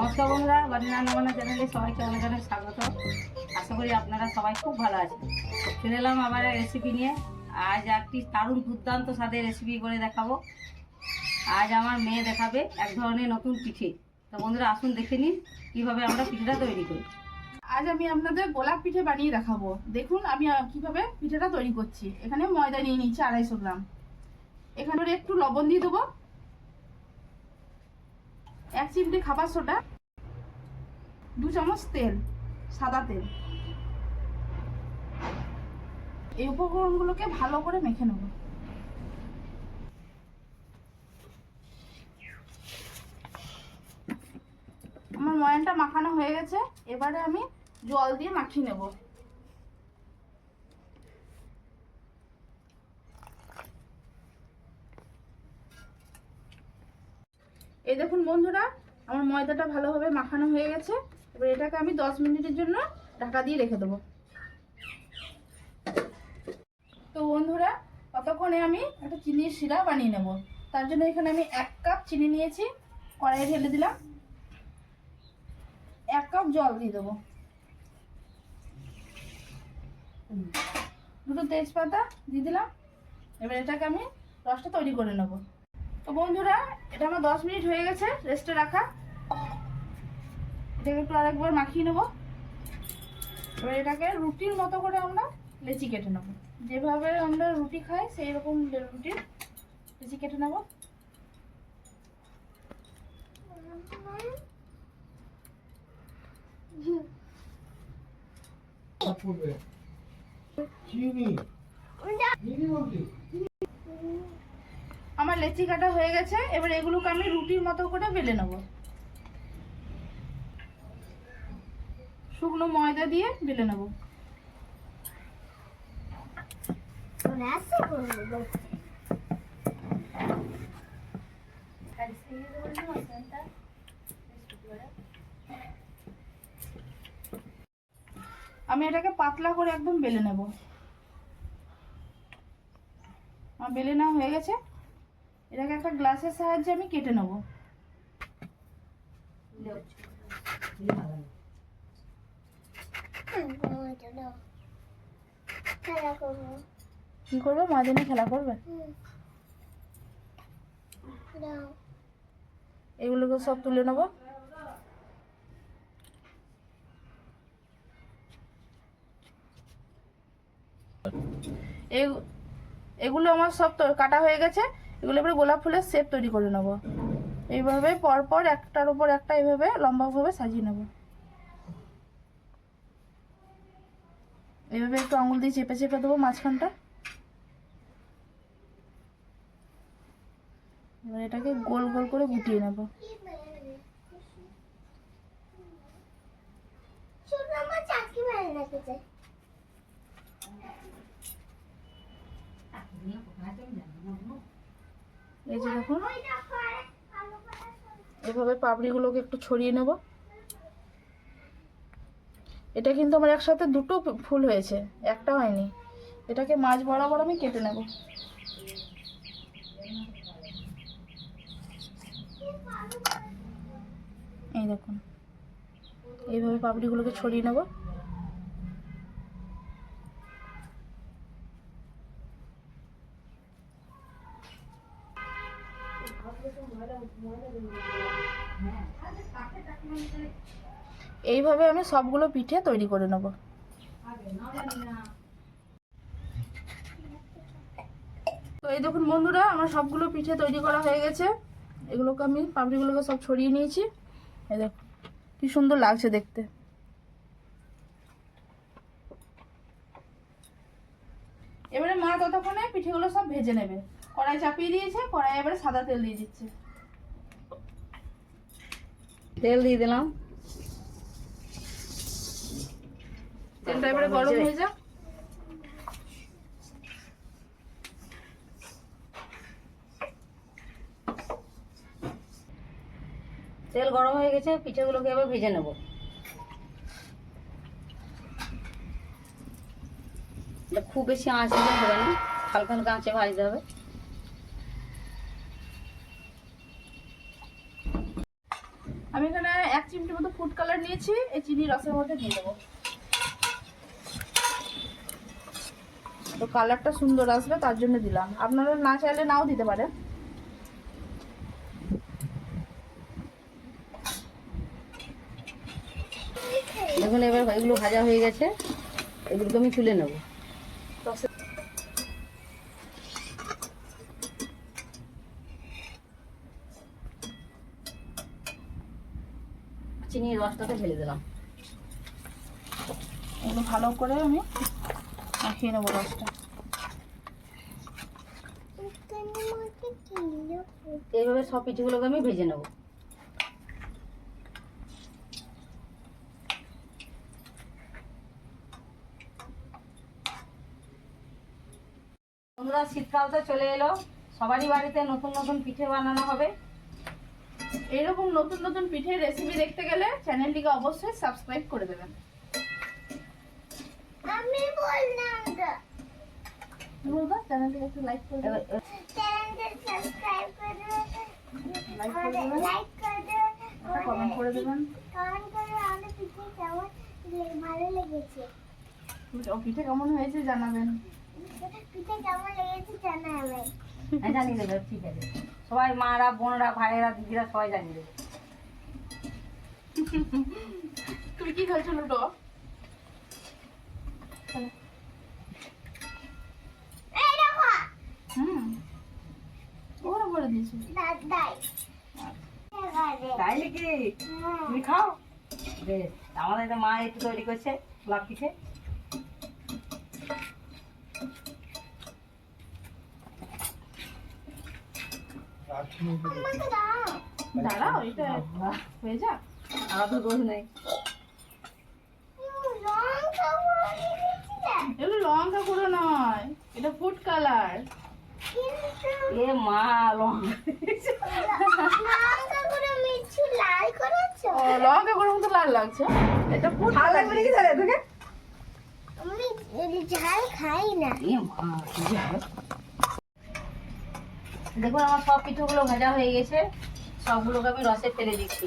নমস্কার বন্ধুরা বাড়ি রান্নাবান্না চ্যানেলে সবাইকে অনেক অনেক স্বাগত। আশা করি আপনারা সবাই খুব ভালো আছেন। চলে এলাম আবার রেসিপি নিয়ে। আজ একটি দারুণ দুর্দান্ত স্বাদের রেসিপি করে দেখাবো। আজ আমার মেয়ে দেখাবে এক ধরনের নতুন পিঠে। তো বন্ধুরা, আসুন দেখে নিন কীভাবে আমরা পিঠেটা তৈরি করি। আজ আমি আপনাদের গোলাপ পিঠে বানিয়ে দেখাবো। দেখুন, আমি কীভাবে পিঠেটা তৈরি করছি। এখানে ময়দা নিয়ে নিচ্ছি আড়াইশো গ্রাম। এখানে একটু লবণ দিয়ে দেবো। এক চিমটি খাবার সোডা, দু চামচ তেল, সাদা তেল। এই উপকরণগুলোকে ভালো করে মেখে নেব। আমার ময়ানটা মাখানো হয়ে গেছে, এবারে আমি জল দিয়ে মাখিয়ে নেব। এই দেখুন বন্ধুরা, আমার ময়দাটা ভালোভাবে মাখানো হয়ে গেছে। এবার এটাকে আমি দশ মিনিটের জন্য ঢাকা দিয়ে রেখে দেবো। তো বন্ধুরা, ততক্ষণে আমি একটা চিনির শিরা বানিয়ে নেব। তার জন্য এখানে আমি এক কাপ চিনি নিয়েছি, কড়াইয়ে ঢেলে দিলাম। এক কাপ জল দিয়ে দেবো। দুটো তেজপাতা দিয়ে দিলাম। এবার এটাকে আমি রসটা তৈরি করে নেব। তো বন্ধুরা, এটা আমার দশ মিনিট হয়ে গেছে রেস্টে রাখা। এটাকে একটু আরেকবার মাখিয়ে নেব। এবার এটাকে রুটির মতো করে আমরা লেচি কেটে নেব। যেভাবে আমরা রুটি খাই, সেই রকম রুটির লেচি কেটে নেব। আমার লেচি কাটা হয়ে গেছে এবার এগুলোকে আমি রুটির মতো করে বেলে নেব। শুকনো ময়দা দিয়ে বেলে নেব। আমি এটাকে পাতলা করে একদম বেলে নেব। আমার বেলে নেওয়া হয়ে গেছে। এটাকে একটা গ্লাসের সাহায্যে আমি কেটে নেব। কি করবে? ময়দা নিয়ে খেলা করবে? এগুলোকে সব তুলে নেব। এগুলো আমার সব কাটা হয়ে গেছে। এগুলো এবার গোলাপ ফুলের শেপ তৈরি করে নেব। এইভাবে পরপর একটার উপর একটা এইভাবে লম্বাভাবে সাজিয়ে নেব। এইভাবে একটু আঙুল দিয়ে চেপে চেপে দেবো মাঝখানটা। এবার এটাকে গোল গোল করে গুটিয়ে নেব। এই যে দেখুন, এভাবে পাপড়িগুলোকে একটু ছড়িয়ে নেব। এটা কিন্তু আমার একসাথে দুটো ফুল হয়েছে একটা হয়নি। এটাকে মাছ বরাবর আমি কেটে নেব। এই দেখুন, এইভাবে পাপড়িগুলোকে ছড়িয়ে নেব। এইভাবে আমি সবগুলো পিঠে তৈরি করে নেব। তো এই দেখুন বন্ধুরা, আমার সবগুলো পিঠে তৈরি করা হয়ে গেছে। এগুলোকে আমি, পাপড়িগুলোকে সব ছড়িয়ে নিয়েছি। এই কি সুন্দর লাগছে দেখতে। এবারে মা ততক্ষণে পিঠেগুলো সব ভেজে নেবে। কড়াই চাপিয়ে দিয়েছে কড়াই এবারে সাদা তেল দিয়ে দিচ্ছে। তেল দিয়ে দিলাম। তেলটা এবারে গরম হয়ে যাক। তেল গরম হয়ে গেছে পিঠেগুলোকে এবার ভেজে নেব। খুব বেশি আঁচ দিলে হবে না হালকা হালকা আঁচে ভাজতে হবে। আমি এখানে এক চিমটি মতো ফুড কালার নিয়েছি, এই চিনি রসের মধ্যে দিয়ে দেবো। তো কালারটা সুন্দর আসবে, তার জন্য দিলাম। আপনারা না চাইলে নাও দিতে পারেন। দেখুন এবার এগুলো ভাজা হয়ে গেছে, এগুলোকে আমি তুলে নেব। চিনির রসটাকে ঢেলে দিলাম। এগুলো ভালো করে আমি মাখিয়ে নেব রসটা। এইভাবে সব পিঠেগুলোকে আমি ভেজে নেব। বন্ধুরা শীতকাল তো চলে এলো সবারই বাড়িতে নতুন নতুন পিঠে বানানো হবে। এরকম নতুন নতুন পিঠের রেসিপি দেখতে গেলে চ্যানেলটিকে অবশ্যই সাবস্ক্রাইব করে দেবেন। আমি বললাম তো। বলব চ্যানেলটিকে একটু লাইক করে দেবেন সাবস্ক্রাইব করে লাইক করে দেবেন। কমেন্ট করে দেবেন। কমেন্ট করে আমাদের পিঠে কেমন ভালো লেগেছে। পিঠে কেমন হয়েছে জানাবেন। পিঠে কেমন লেগেছে জানাবেন। হ্যাঁ জানিয়ে দেবে ঠিক আছে। সবাই মারা বোনরা ভাইয়েরা দিদিরা সবাই জানিয়ে দেবে তুমি কি খেলছো লুডো? এই দেখো। হুম। ওরা করে দিয়েছি। দাদাই তাই নাকি তুমি খাও? বেশ। আমাদের মা একটু তৈরি করছে গোলাপ পিঠে। দাঁড়াও এটা হয়ে যাক আমার তো দোষ নেই এগুলো লঙ্কা গুঁড়ো নয় এটা ফুড কালার। এ মা লঙ্কা গুঁড়ো মিষ্টি লাল করেছ ও লঙ্কা গুঁড়ো মতো লাল লাগছে এটা ফুড লাগবে নাকি তাহলে তোকে আমি ঝাল খাই না এ মা কি? দেখুন আমার সব কিছুগুলো ভাজা হয়ে গেছে। সবগুলোকে আমি রসে ফেলে দিচ্ছি।